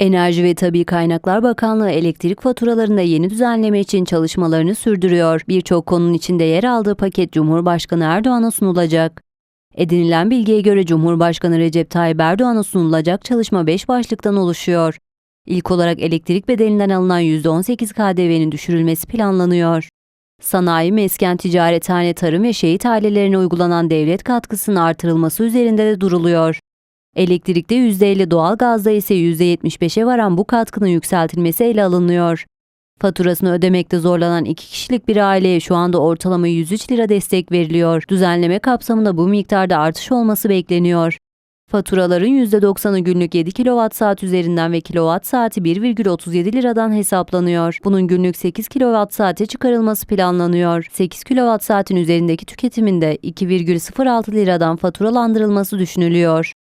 Enerji ve Tabi Kaynaklar Bakanlığı elektrik faturalarında yeni düzenleme için çalışmalarını sürdürüyor. Birçok konunun içinde yer aldığı paket Cumhurbaşkanı Erdoğan'a sunulacak. Edinilen bilgiye göre Cumhurbaşkanı Recep Tayyip Erdoğan'a sunulacak çalışma 5 başlıktan oluşuyor. İlk olarak elektrik bedelinden alınan %18 KDV'nin düşürülmesi planlanıyor. Sanayi, mesken, ticarethane, tarım ve şehit ailelerine uygulanan devlet katkısının artırılması üzerinde de duruluyor. Elektrikte %50, doğalgazda ise %75'e varan bu katkının yükseltilmesi ele alınıyor. Faturasını ödemekte zorlanan iki kişilik bir aileye şu anda ortalama 103 lira destek veriliyor. Düzenleme kapsamında bu miktarda artış olması bekleniyor. Faturaların %90'ı günlük 7 kWh üzerinden ve kilowatt saati 1,37 liradan hesaplanıyor. Bunun günlük 8 kWh saate çıkarılması planlanıyor. 8 kWh saatin üzerindeki tüketiminde 2,06 liradan faturalandırılması düşünülüyor.